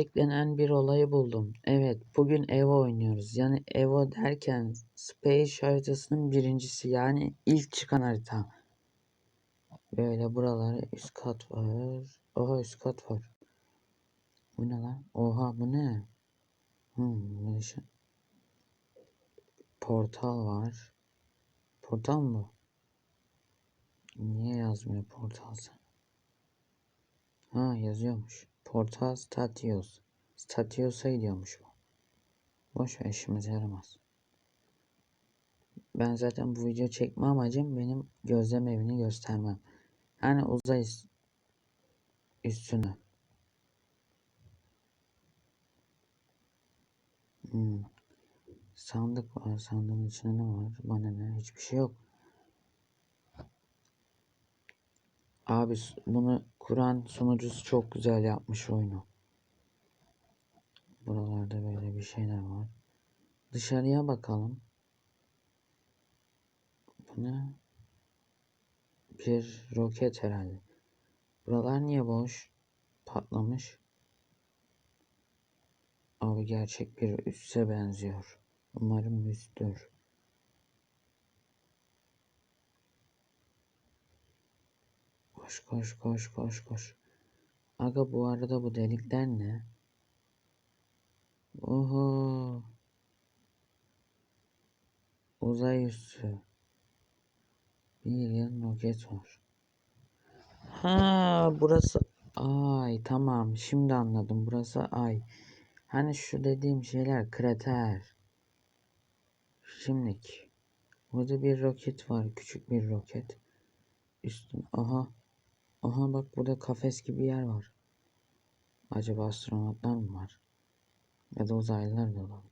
beklenen bir olayı buldum. Evet, bugün Evo oynuyoruz. Yani Evo derken Space haritasının birincisi yani ilk çıkan harita. Böyle buraları üst kat var. Oha üst kat var. Bu ne lan? Oha bu ne? Hmm, ne şey? Portal var. Portal mı? Niye yazmıyor portalsa? Ha yazıyormuş. Portal Statios. Statios'a gidiyormuş bu. Boş ver işimize yaramaz. Ben zaten bu video çekme amacım benim gözlem evini göstermem. Yani uzay üst- üstünü. Hmm. Sandık var. Sandığın içinde ne var? Bana ne? Hiçbir şey yok. Abi bunu kuran sunucusu çok güzel yapmış oyunu. Buralarda böyle bir şeyler var. Dışarıya bakalım. Bu ne? Bir roket herhalde. Buralar niye boş? Patlamış. Abi gerçek bir üsse benziyor. Umarım üsttür. Koş koş koş koş koş. Aga bu arada bu delikler ne? Oho. Uzay üssü. Yıl roket var. Ha burası ay tamam şimdi anladım burası ay. Hani şu dediğim şeyler krater. Şimdilik. Burada bir roket var küçük bir roket. Üstün aha. Aha bak burada kafes gibi yer var. Acaba astronotlar mı var? Ya da uzaylılar da olabilir.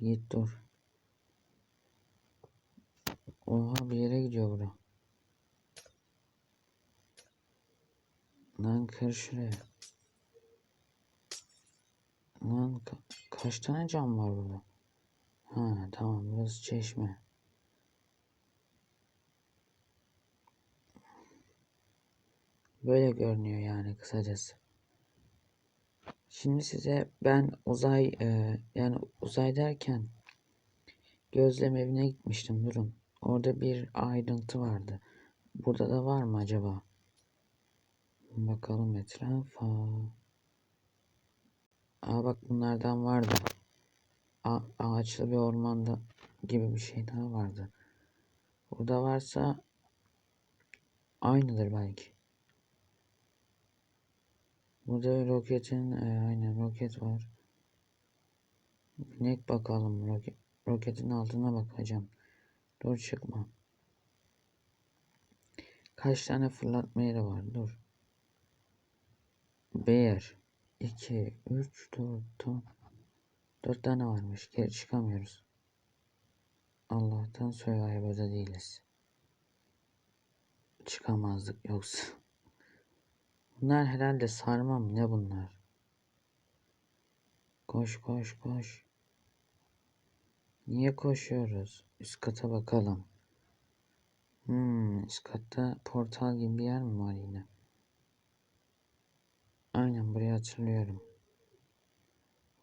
Git dur. Oha bir yere gidiyor bura. Lan kır şuraya. Lan ka- kaç tane cam var burada? Ha tamam burası çeşme. Böyle görünüyor yani kısacası. Şimdi size ben uzay e, yani uzay derken gözlem evine gitmiştim durun. Orada bir ayrıntı vardı. Burada da var mı acaba? Bakalım etrafa. Aa bak bunlardan vardı. A ağaçlı bir ormanda gibi bir şey daha vardı. Burada varsa aynıdır belki. Burada roketin e, aynen roket var. Binek bakalım roket, roketin altına bakacağım. Dur çıkma. Kaç tane fırlatma yeri var? Dur. 1 2 3 4 4 4 tane varmış. Geri çıkamıyoruz. Allah'tan Survivor'da değiliz. Çıkamazdık yoksa. Bunlar herhalde sarma mı? Ne bunlar? Koş koş koş. Niye koşuyoruz? Üst kata bakalım. Hmm, üst katta portal gibi bir yer mi var yine? Aynen burayı hatırlıyorum.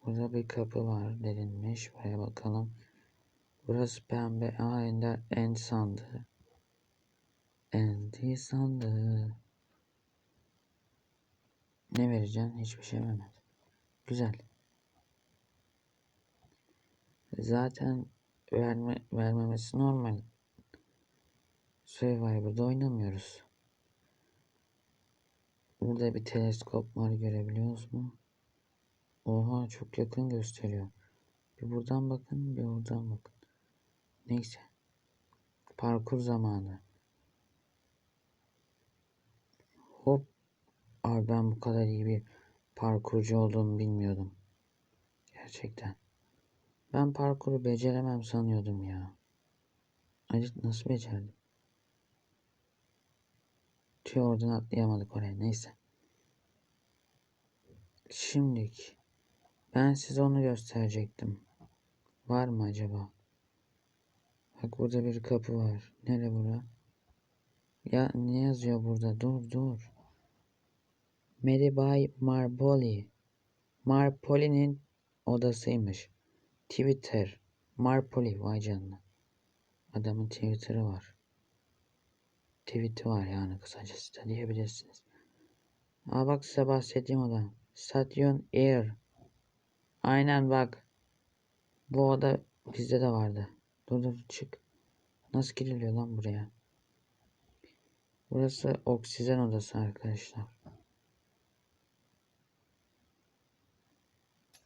Burada bir kapı var delinmiş. Buraya bakalım. Burası pembe. Aa Ender End sandığı. Endi sandığı. Ne vereceksin? Hiçbir şey vermedi. Güzel. Zaten verme, vermemesi normal. Survivor'da oynamıyoruz. Burada bir teleskop var görebiliyoruz mu? Oha çok yakın gösteriyor. Bir buradan bakın bir oradan bakın. Neyse. Parkur zamanı. Hop. Abi ben bu kadar iyi bir parkurcu olduğumu bilmiyordum. Gerçekten. Ben parkuru beceremem sanıyordum ya. Acı nasıl becerdim? Tüy oradan atlayamadık oraya. Neyse. Şimdilik ben size onu gösterecektim. Var mı acaba? Bak burada bir kapı var. Nere bura? Ya ne yazıyor burada? Dur dur. Mary by Marboli. Marpoli'nin odasıymış. Twitter. Marpoli vay canına. Adamın Twitter'ı var. Tweet'i var yani kısacası da diyebilirsiniz. Aa bak size bahsettiğim oda. Station Air. Aynen bak. Bu oda bizde de vardı. Dur dur çık. Nasıl giriliyor lan buraya? Burası oksijen odası arkadaşlar.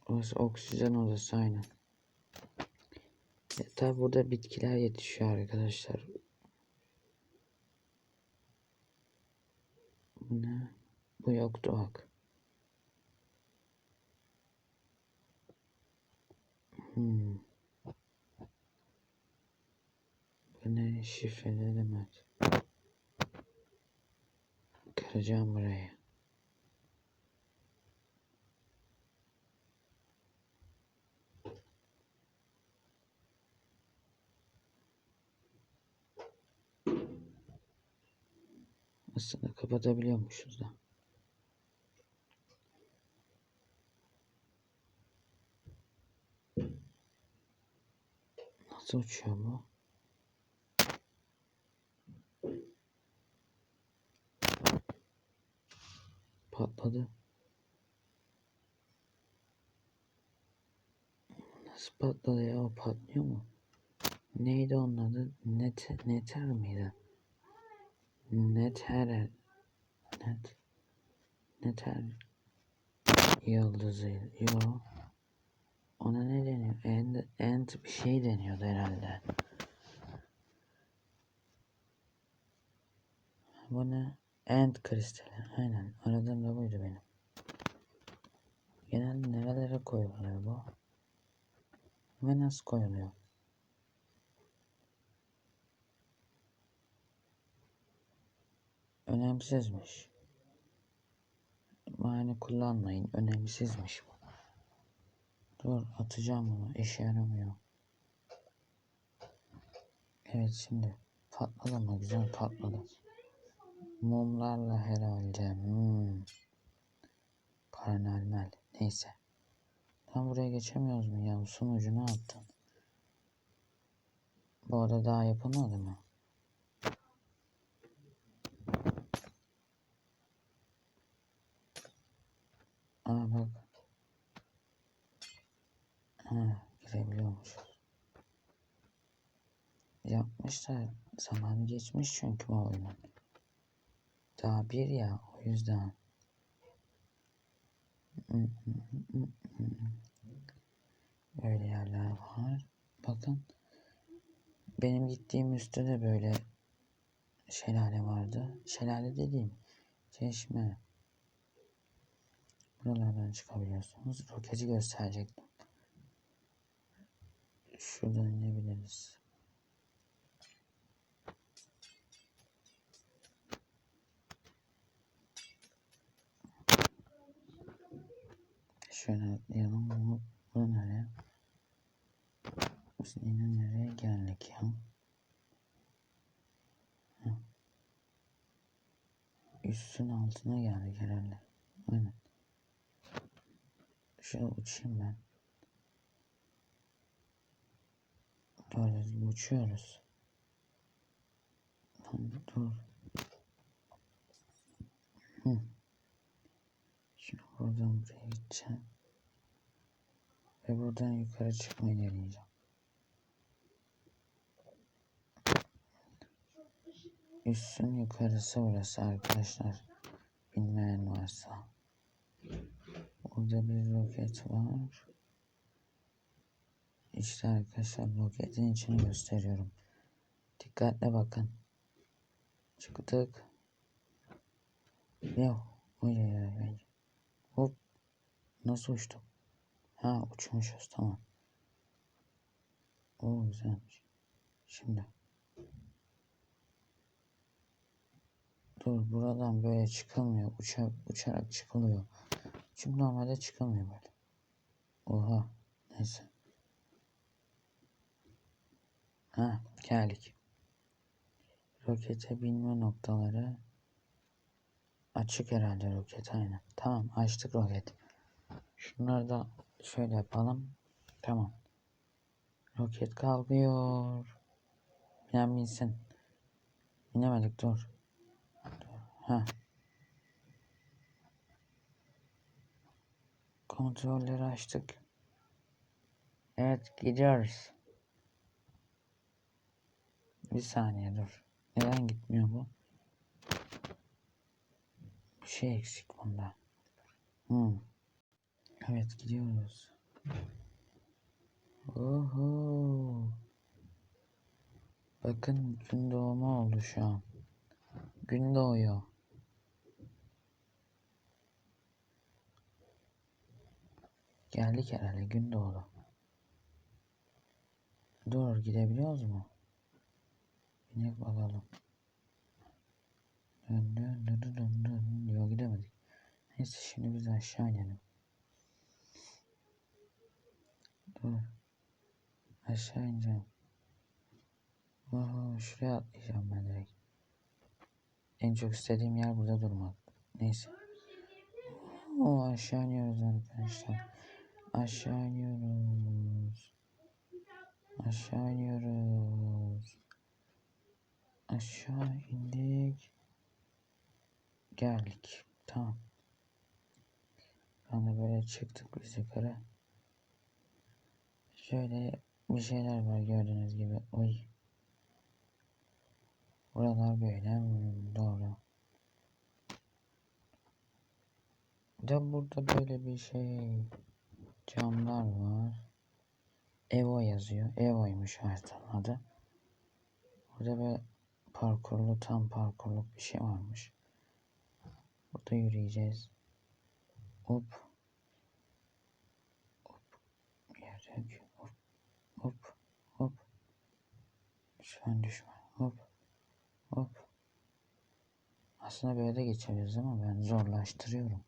Burası oksijen odası aynen. E, tabi burada bitkiler yetişiyor arkadaşlar. Bu ne? Bu yoktu bak. Hmm. Bu ne? Şifreli demek. Kıracağım burayı. Aslında kapatabiliyormuşuz da. Nasıl uçuyor bu? Patladı. Nasıl patladı ya? O patlıyor mu? Neydi onun adı? Net, neter miydi? Neter. Net. Neter. Yıldızı. Yo. Ona ne deniyor? End, end bir şey deniyordu herhalde. Bu ne? End kristali. Aynen. Aradığım da buydu benim. Genelde nerelere koyuluyor bu? Ve nasıl koyuluyor? Önemsizmiş. Yani kullanmayın. Önemsizmiş bu. Dur atacağım bunu. İşe yaramıyor. Evet şimdi patladı mı? Güzel patladı. Mumlarla herhalde. Hmm. Paranormal. Neyse. Tam buraya geçemiyoruz mu ya? Sunucunu attın. Bu arada daha yapılmadı mı? Aa bak. Ha, girebiliyormuşuz. Yapmışlar. Zamanı geçmiş çünkü bu oyunun. Daha bir ya o yüzden. Öyle yerler var. Bakın. Benim gittiğim üstte de böyle şelale vardı. Şelale dediğim çeşme. Buralardan çıkabiliyorsunuz. Roketi gösterecektim. Şuradan inebiliriz. Şöyle atlayalım. Bu, bu nereye? Biz yine nereye geldik ya? Üstün altına geldik herhalde. Aynen. Şöyle uçayım ben. Böyle uçuyoruz. Tamam, dur. Hı. Şimdi buradan buraya gideceğim. Ve buradan yukarı çıkmayı deneyeceğim. Üstün yukarısı burası arkadaşlar. Bilmeyen varsa. Burada bir roket var. İşte arkadaşlar roketin içini gösteriyorum. Dikkatle bakın. Çıktık. Yok. Oy oy oy. Hop. Nasıl uçtum? Ha uçmuşuz tamam. O güzelmiş. Şimdi. Dur buradan böyle çıkılmıyor. Uça, uçarak çıkılıyor. Çünkü normalde çıkamıyor böyle. Oha. Neyse. Ha geldik. Rokete binme noktaları açık herhalde roket aynen. Tamam açtık roket. Şunları da şöyle yapalım. Tamam. Roket kalkıyor. Binen binsin. Binemedik dur. Ha. Kontrolleri açtık. Evet gidiyoruz. Bir saniye dur. Neden gitmiyor bu? Bir şey eksik bunda. Hmm. Evet gidiyoruz. Oho. Bakın gün doğumu oldu şu an. Gün doğuyor. Geldik herhalde gün doğdu. Dur gidebiliyoruz mu? Binek bakalım. Dön dön dön dön dön dön. Yok gidemedik. Neyse şimdi biz aşağı inelim. Dur. Aşağı ineceğim. Oho, şuraya atlayacağım ben direkt. En çok istediğim yer burada durmak. Neyse. Oo, aşağı iniyoruz arkadaşlar. Aşağı iniyoruz. Aşağı iniyoruz. Aşağı indik. Geldik. Tamam. De böyle çıktık biz yukarı. Şöyle bir şeyler var gördüğünüz gibi. Oy. Buralar böyle. Hmm, doğru. De burada böyle bir şey. Camlar var. Evo yazıyor. Evo'ymuş haritanın adı. Burada böyle parkurlu tam parkurluk bir şey varmış. Burada yürüyeceğiz. Hop. Hop. Yerdek. Hop. Hop. Hop. Lütfen düşme. Hop. Hop. Aslında böyle de geçebiliriz ama ben zorlaştırıyorum.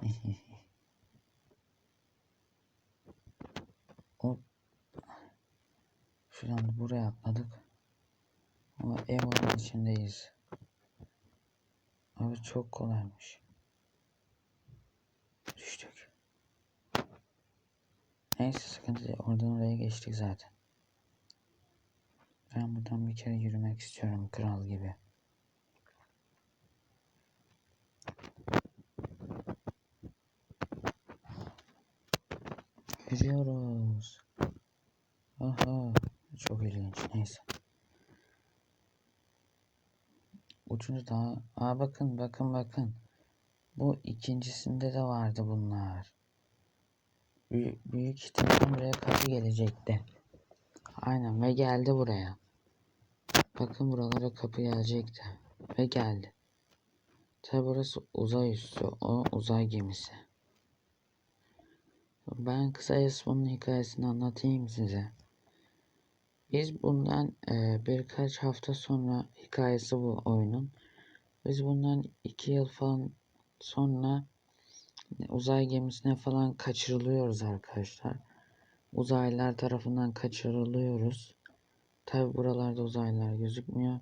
Hop. Şuradan buraya atladık. Ama Evo'nun içindeyiz. Abi çok kolaymış. Düştük. Neyse sıkıntı değil. Oradan oraya geçtik zaten. Ben buradan bir kere yürümek istiyorum kral gibi. Yürüyoruz. Aha. Çok ilginç. Neyse. Ucunu daha... Aa bakın bakın bakın. Bu ikincisinde de vardı bunlar. Büyük, büyük ihtimalle buraya kapı gelecekti. Aynen ve geldi buraya. Bakın buralara kapı gelecekti. Ve geldi. Tabi burası uzay üssü. O uzay gemisi. Ben kısacası bunun hikayesini anlatayım size. Biz bundan e, birkaç hafta sonra hikayesi bu oyunun. Biz bundan iki yıl falan sonra uzay gemisine falan kaçırılıyoruz arkadaşlar. Uzaylılar tarafından kaçırılıyoruz. Tabi buralarda uzaylılar gözükmüyor.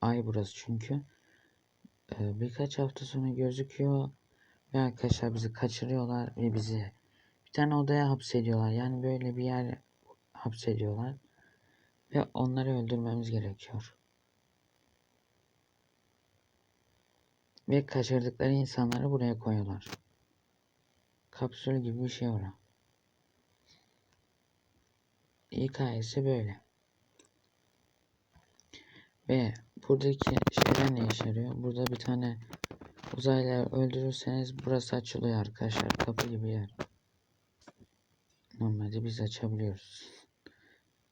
Ay burası çünkü. Ee, birkaç hafta sonra gözüküyor. Ve arkadaşlar bizi kaçırıyorlar ve bizi bir tane odaya hapsediyorlar. Yani böyle bir yer hapsediyorlar. Ve onları öldürmemiz gerekiyor. Ve kaçırdıkları insanları buraya koyuyorlar. Kapsül gibi bir şey orada. Hikayesi böyle. Ve buradaki şeyler ne işe? Burada bir tane uzaylıları öldürürseniz burası açılıyor arkadaşlar. Kapı gibi yer. Normalde biz açabiliyoruz.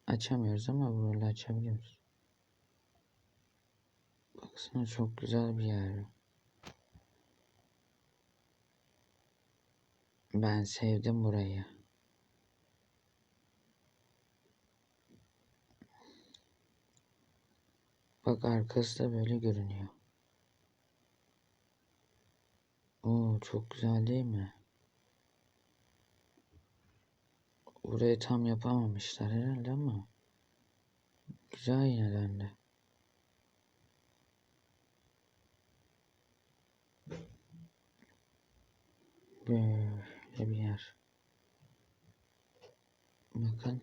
Açamıyoruz ama burada açabiliyoruz. Baksana çok güzel bir yer. Ben sevdim burayı. Bak arkası da böyle görünüyor. Oo çok güzel değil mi? Burayı tam yapamamışlar herhalde ama güzel yine de. Böyle bir yer. Bakın.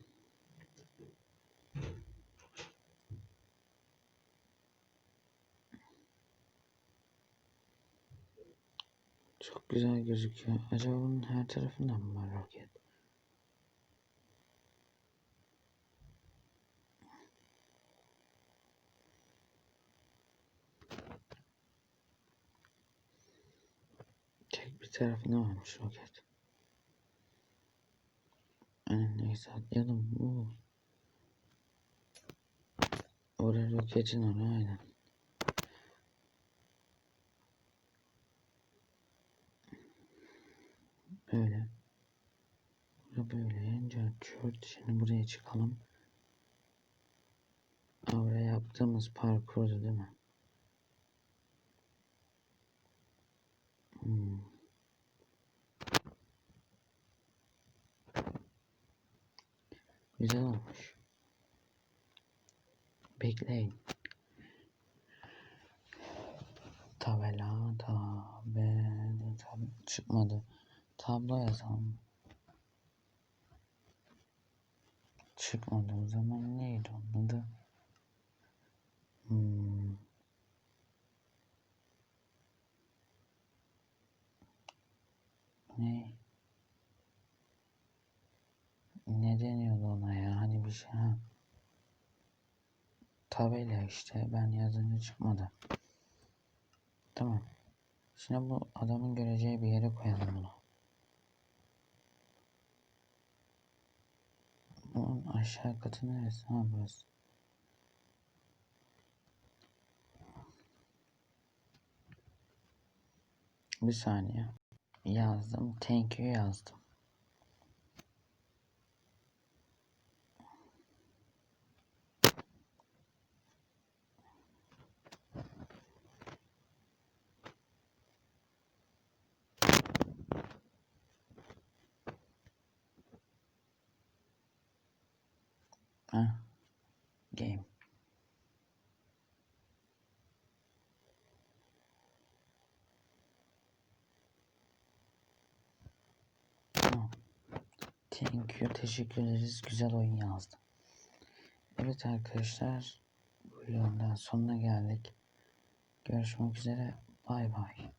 Çok güzel gözüküyor. Acaba bunun her tarafında mı var roket? Tarafında varmış roket. Neyse atlayalım. Oo. Oraya roketin oraya aynen. Böyle. Bura böyle. Çört. Şimdi buraya çıkalım. Oraya yaptığımız parkurdu değil mi? Hmm. Güzel olmuş. Bekleyin. Tabela, tabela, tab çıkmadı. Tablo yazalım. Çıkmadı o zaman neydi onun adı? Hmm. Ne? Ne deniyordu ona ya? Hani bir şey ha. Tabela işte ben yazınca çıkmadı. Tamam. Şimdi bu adamın göreceği bir yere koyalım bunu. Bunun aşağı katı neresi? Ha burası. Bir saniye. Yazdım. Thank you yazdım. Ha. Game. Thank you. Teşekkür ederiz. Güzel oyun yazdım. Evet arkadaşlar. Bu videonun sonuna geldik. Görüşmek üzere. Bay bay.